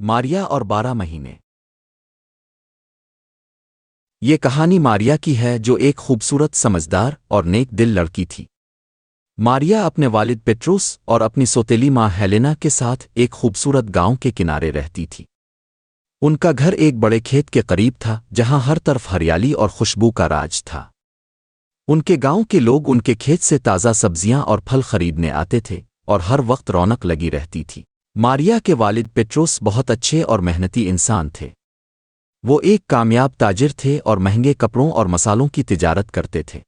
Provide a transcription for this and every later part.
मारिया और बारह महीने। ये कहानी मारिया की है, जो एक खूबसूरत समझदार और नेक दिल लड़की थी। मारिया अपने वालिद पेट्रोस और अपनी सोतेली माँ हेलेना के साथ एक खूबसूरत गाँव के किनारे रहती थी। उनका घर एक बड़े खेत के करीब था, जहाँ हर तरफ़ हरियाली और खुशबू का राज था। उनके गाँव के लोग उनके खेत से ताज़ा सब्ज़ियाँ और फल खरीदने आते थे, और हर वक्त रौनक लगी रहती थी। मारिया के वालिद पेट्रोस बहुत अच्छे और मेहनती इंसान थे। वो एक कामयाब ताजिर थे और महँगे कपड़ों और मसालों की तिजारत करते थे।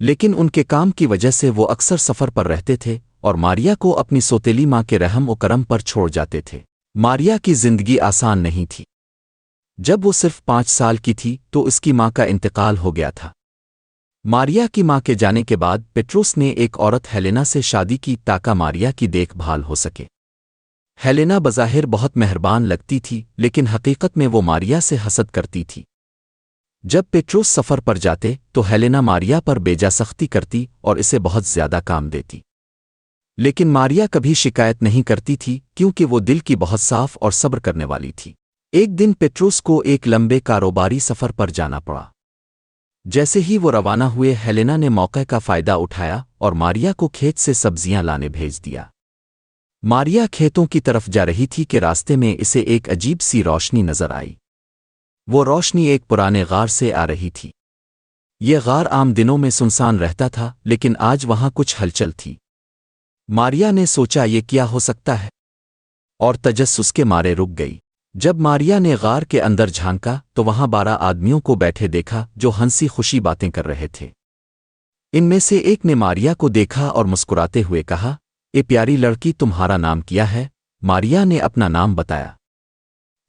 लेकिन उनके काम की वजह से वो अक्सर सफ़र पर रहते थे और मारिया को अपनी सोतेली माँ के रहम व करम पर छोड़ जाते थे। मारिया की ज़िंदगी आसान नहीं थी। जब वो सिर्फ़ पाँच साल की थी तो उसकी माँ का इंतकाल हो गया था। मारिया की माँ के जाने के बाद पेट्रोस ने एक औरत हेलेना से शादी की ताका मारिया की देखभाल हो सके। हेलेना बज़ाहिर बहुत मेहरबान लगती थी, लेकिन हकीकत में वो मारिया से हसद करती थी। जब पेट्रोस सफ़र पर जाते तो हेलेना मारिया पर बेजा सख्ती करती और इसे बहुत ज़्यादा काम देती। लेकिन मारिया कभी शिकायत नहीं करती थी, क्योंकि वो दिल की बहुत साफ़ और सब्र करने वाली थी। एक दिन पेट्रोस को एक लंबे कारोबारी सफ़र पर जाना पड़ा। जैसे ही वो रवाना हुए, हेलेना ने मौके का फ़ायदा उठाया और मारिया को खेत से सब्ज़ियाँ लाने भेज दिया। मारिया खेतों की तरफ़ जा रही थी कि रास्ते में इसे एक अजीब सी रोशनी नज़र आई। वो रोशनी एक पुराने गार से आ रही थी। ये गार आम दिनों में सुनसान रहता था, लेकिन आज वहाँ कुछ हलचल थी। मारिया ने सोचा, ये क्या हो सकता है? और तजस उसके मारे रुक गई। जब मारिया ने गार के अंदर झांका तो वहाँ बारह आदमियों को बैठे देखा, जो हँसी खुशी बातें कर रहे थे। इनमें से एक ने मारिया को देखा और मुस्कुराते हुए कहा ए प्यारी लड़की, तुम्हारा नाम किया है? मारिया ने अपना नाम बताया।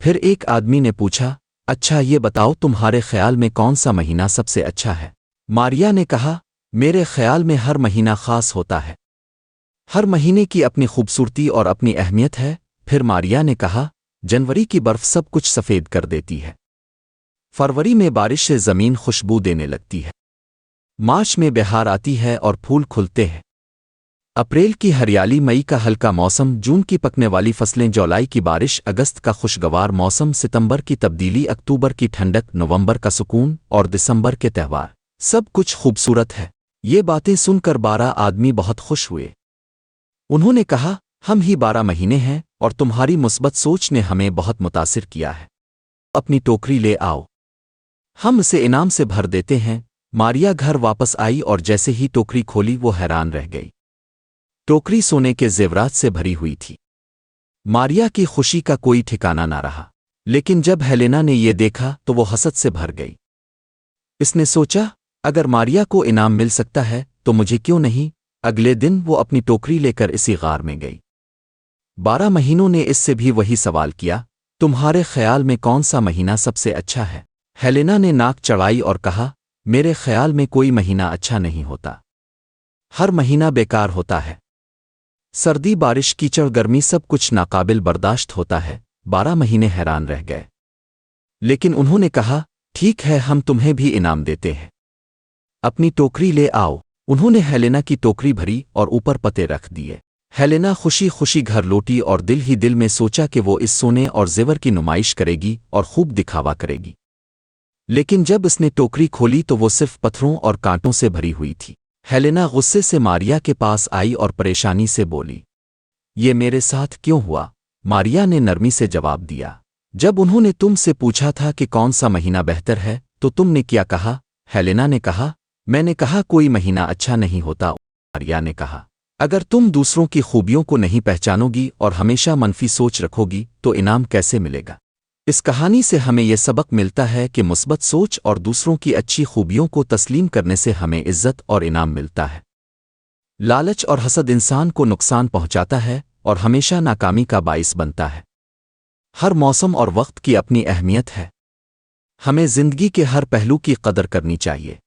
फिर एक आदमी ने पूछा अच्छा ये बताओ, तुम्हारे ख्याल में कौन सा महीना सबसे अच्छा है? मारिया ने कहा, मेरे ख्याल में हर महीना खास होता है। हर महीने की अपनी खूबसूरती और अपनी अहमियत है। फिर मारिया ने कहा, जनवरी की बर्फ़ सब कुछ सफ़ेद कर देती है। फरवरी में बारिश से ज़मीन खुशबू देने लगती है। मार्च में बिहार आती है और फूल खुलते हैं। अप्रैल की हरियाली मई का हल्का मौसम, जून की पकने वाली फ़सलें, जुलाई की बारिश, अगस्त का खुशगवार मौसम, सितंबर की तब्दीली, अक्टूबर की ठंडक, नवंबर का सुकून और दिसंबर के त्यौहार। सब कुछ खूबसूरत है। ये बातें सुनकर बारह आदमी बहुत खुश हुए। उन्होंने कहा, हम ही बारह महीने हैं और तुम्हारी मुस्बत सोच ने हमें बहुत मुतासिर किया है। अपनी टोकरी ले आओ। हम इसे इनाम से भर देते हैं। मारिया घर वापस आई और जैसे ही टोकरी खोली, वो हैरान रह गई। टोकरी सोने के जेवरात से भरी हुई थी। मारिया की खुशी का कोई ठिकाना ना रहा, लेकिन जब हेलेना ने यह देखा तो वो हसद से भर गई। इसने सोचा, अगर मारिया को इनाम मिल सकता है तो मुझे क्यों नहीं? अगले दिन वो अपनी टोकरी लेकर इसी गार में गई। बारह महीनों ने इससे भी वही सवाल किया, तुम्हारे ख्याल में कौन सा महीना सबसे अच्छा है? हेलेना ने नाक चढ़ाई और कहा, मेरे ख्याल में कोई महीना अच्छा नहीं होता। हर महीना बेकार होता है। सर्दी, बारिश, कीचड़, गर्मी सब कुछ नाकाबिल बर्दाश्त होता है। बारह महीने हैरान रह गए। लेकिन उन्होंने कहा, ठीक है, हम तुम्हें भी इनाम देते हैं। अपनी टोकरी ले आओ। उन्होंने हेलेना की टोकरी भरी और ऊपर पते रख दिए। हेलेना खुशी खुशी घर लौटी और दिल ही दिल में सोचा कि वो इस सोने और जेवर की नुमाइश करेगी और खूब दिखावा करेगी। लेकिन जब इसने टोकरी खोली तो वो सिर्फ़ पत्थरों और कांटों से भरी हुई थी। हेलेना गुस्से से मारिया के पास आई और परेशानी से बोली, ये मेरे साथ क्यों हुआ? मारिया ने नरमी से जवाब दिया, जब उन्होंने तुमसे पूछा था कि कौन सा महीना बेहतर है तो तुमने क्या कहा? हेलेना ने कहा, मैंने कहा कोई महीना अच्छा नहीं होता। मारिया ने कहा, अगर तुम दूसरों की खूबियों को नहीं पहचानोगी और हमेशा मनफी सोच रखोगी तो इनाम कैसे मिलेगा? इस कहानी से हमें यह सबक मिलता है कि मुस्बत सोच और दूसरों की अच्छी खूबियों को तस्लीम करने से हमें इज़्ज़त और इनाम मिलता है। लालच और हसद इंसान को नुकसान पहुंचाता है और हमेशा नाकामी का बाइस बनता है। हर मौसम और वक्त की अपनी अहमियत है। हमें ज़िंदगी के हर पहलू की कदर करनी चाहिए।